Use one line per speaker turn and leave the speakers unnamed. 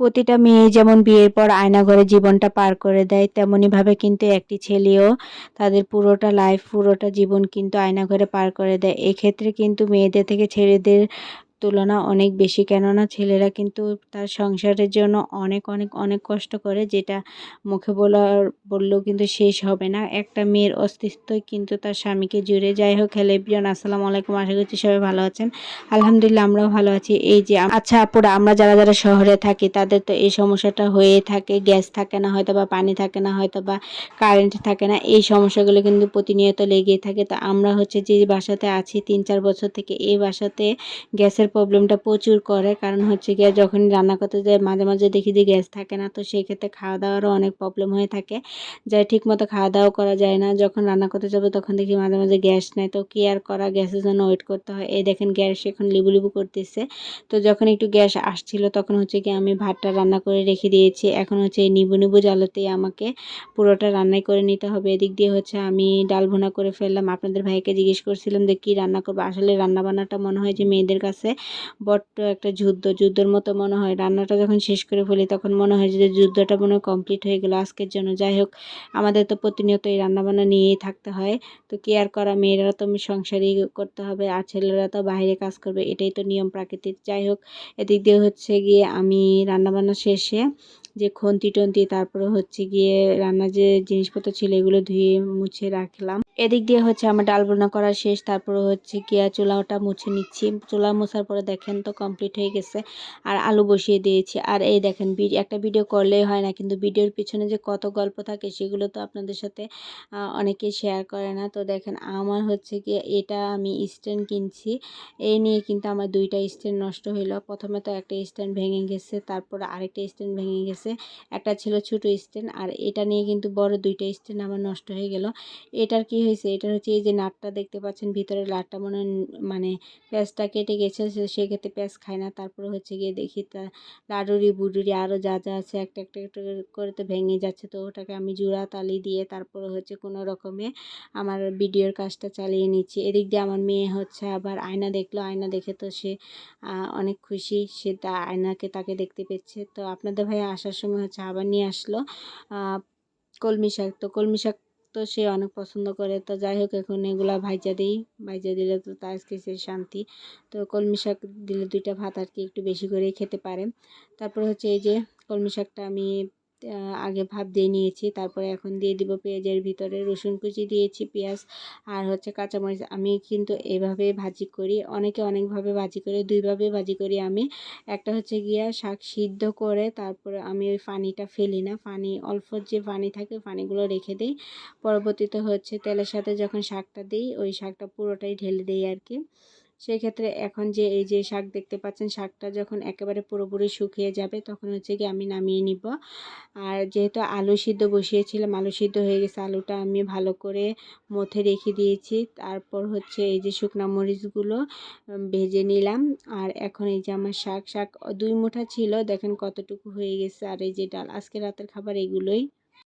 প্রতিটা মেয়ে যেমন বিয়ের পর আয়নাঘরে জীবনটা পার করে দেয় তেমনইভাবে কিন্তু একটি ছেলেও তাদের পুরোটা লাইফ পুরোটা জীবন কিন্তু আয়নাঘরে পার করে দেয়। এক্ষেত্রে কিন্তু মেয়েদের থেকে ছেলেদের তুলনা অনেক বেশি। কেননা ছেলেরা কিন্তু তার সংসারের জন্য অনেক অনেক অনেক কষ্ট করে, যেটা মুখে বলার বললেও কিন্তু শেষ হবে না। একটা মেয়ের অস্তিত্বই কিন্তু তার স্বামীকে জুড়ে। যাই হোক, হ্যালো এভরিওয়ান, আসসালামু আলাইকুম। আশা করছি সবাই ভালো আছেন। আলহামদুলিল্লাহ, আমরাও ভালো আছি। এই যে আচ্ছা আপুরা আমরা যারা যারা শহরে থাকি, তাদের তো এই সমস্যাটা হয়ে থাকে। গ্যাস থাকে না, হয়তো বা পানি থাকে না, হয়তো বা কারেন্ট থাকে না। এই সমস্যাগুলো কিন্তু প্রতিনিয়ত লেগেই থাকে। তো আমরা হচ্ছে যে বাসাতে আছি, তিন, চার বছর থেকে, এই বাসাতে গ্যাসের প্রবলেমটা প্রচুর করে। কারণ হচ্ছে গিয়ে যখন রান্না করতে যাই, মাঝে মাঝে দেখি যে গ্যাস থাকে না, তো সেই ক্ষেত্রে খাওয়া দাওয়ারও অনেক প্রবলেম হয়ে থাকে। যা ঠিক মতো খাওয়া দাওয়া করা যায় না। যখন রান্না করতে যাব তখন দেখি মাঝে মাঝে গ্যাস নেয় তো কি আর করা গ্যাসের জন্য ওয়েট করতে হয়? এই দেখেন গ্যাস এখন লিবু লিবু করতেছে। তো যখন একটু গ্যাস আসছিল তখন হচ্ছে কি আমি ভাতটা রান্না করে রেখে দিয়েছি। এখন হচ্ছে এই নিবু নিবু জ্বালাতেই আমাকে পুরোটা রান্নাই করে নিতে হবে। এদিক দিয়ে হচ্ছে আমি ডাল ভুনা করে ফেললাম। আপনাদের ভাইকে জিজ্ঞেস করছিলাম যে কী রান্না করব? আসলে রান্না বান্নাটা মনে হয় যে মেয়েদের কাছে বড্ড একটা যুদ্ধ, যুদ্ধের মতো মনে হয়। রান্নাটা যখন শেষ করে ফেলি, তখন মনে হয় যে যুদ্ধটা মনে হয় কমপ্লিট হয়ে গেলো আজকের জন্য। যাই হোক, আমাদের তো প্রতিনিয়ত এই রান্নাবান্না নিয়েই থাকতে হয়। তো কি আর করা, মেয়েরা তো সংসারই করতে হবে, আর ছেলেরা তো বাইরে কাজ করবে, এটাই তো নিয়ম প্রাকৃতিক। যাই হোক, এদিক দিয়ে হচ্ছে গিয়ে আমি রান্নাবান্না শেষে যে খন্তি টন্তি, তারপরে হচ্ছে গিয়ে রান্নার যে জিনিসপত্র ছিল, এগুলো ধুয়ে মুছে রাখলাম। এদিক দিয়ে হচ্ছে আমার ডাল বোনা করা শেষ, তারপরে হচ্ছে গিয়া চুলাটা মুছে নিচ্ছি। চুলা মোছার পরে দেখেন তো কমপ্লিট হয়ে গেছে। আর আলু বসিয়ে দিয়েছি। আর এই দেখেন একটা ভিডিও করলেই হয় না, কিন্তু ভিডিওর পিছনে যে কত গল্প থাকে, সেগুলো তো আপনাদের সাথে অনেকেই শেয়ার করে না। তো দেখেন, আমার হচ্ছে কি এটা আমি স্ট্যান্ড কিনছি। এই নিয়ে কিন্তু আমার দুইটা স্ট্যান্ড নষ্ট হইল। প্রথমে তো একটা স্ট্যান্ড ভেঙে গেছে, তারপর আরেকটা স্ট্যান্ড ভেঙে গেছে। একটা ছিল ছোটো স্ট্যান্ড আর এটা নিয়ে কিন্তু বড় দুইটা স্ট্যান্ড আমার নষ্ট হয়ে গেল। এটার কি হয়েছে? এটার হচ্ছে এই যে নাটটা দেখতে পাচ্ছেন, ভিতরে লাটটা মনে মানে পেঁয়াজটা কেটে গেছে সেক্ষেত্রে পেঁয়াজ খায় না। তারপরে হচ্ছে গিয়ে দেখি তা লাডুরি বুডুরি আরও যা যা আছে একটা একটা একটা করে তো ভেঙে যাচ্ছে। তো ওটাকে আমি জোড়া তালি দিয়ে তারপরে হচ্ছে কোনো রকমে আমার ভিডিওর কাজটা চালিয়ে নিচ্ছি। এদিক দিয়ে আমার মেয়ে হচ্ছে আবার আয়না দেখল। আয়না দেখে তো সে অনেক খুশি। সে তা আয়নাকে তাকে দেখতে পেয়েছে। তো আপনাদের ভাই আসার সময় হচ্ছে আবার নিয়ে আসলো কলমি শাক। তো কলমি শাক তো সে অনেক পছন্দ করে। তো যাই হোক, এখন এগুলা ভাইজা দিই। ভাইজা দিলে তো তার আজকে সে শান্তি। তো কলমি শাক দিলে দুইটা ভাত আর কি একটু বেশি করে খেতে পারে। তারপর হচ্ছে এই যে কলমি শাকটা আমি আগে ভাপ দিয়ে নিয়েছি। তারপরে এখন দিয়ে দিব পেঁয়াজের ভিতরে রসুন কুচি দিয়েছি, পেঁয়াজ আর হচ্ছে কাঁচামরিচ। আমি কিন্তু এভাবে ভাজি করি। অনেকে অনেকভাবে ভাজি করে, দুইভাবে ভাজি করি আমি। একটা হচ্ছে গিয়া শাক সিদ্ধ করে, তারপরে আমি ওই পানিটা ফেলি না। পানি, অল্প যে পানি থাকে পানিগুলো রেখে দিই। পরবর্তীতে হচ্ছে তেলের সাথে যখন শাকটা দিই, ওই শাকটা পুরোটাই ঢেলে দিই আর কি। সেক্ষেত্রে এখন যে, এই যে শাক দেখতে পাচ্ছেন, শাকটা যখন একেবারে পুরোপুরি শুকিয়ে যাবে, তখন হচ্ছে কি আমি নামিয়ে নিব। আর যেহেতু আলু সিদ্ধ বসিয়েছিলাম, আলু সিদ্ধ হয়ে গেছে, আলুটা আমি ভালো করে মথে রেখে দিয়েছি। তারপর হচ্ছে এই যে শুকনা মরিচগুলো ভেজে নিলাম। আর এখন এই যে আমার শাক শাক দুই মুঠা ছিল, দেখেন কতটুকু হয়ে গেছে। আর এই যে ডাল, আজকে রাতের খাবার এগুলোই।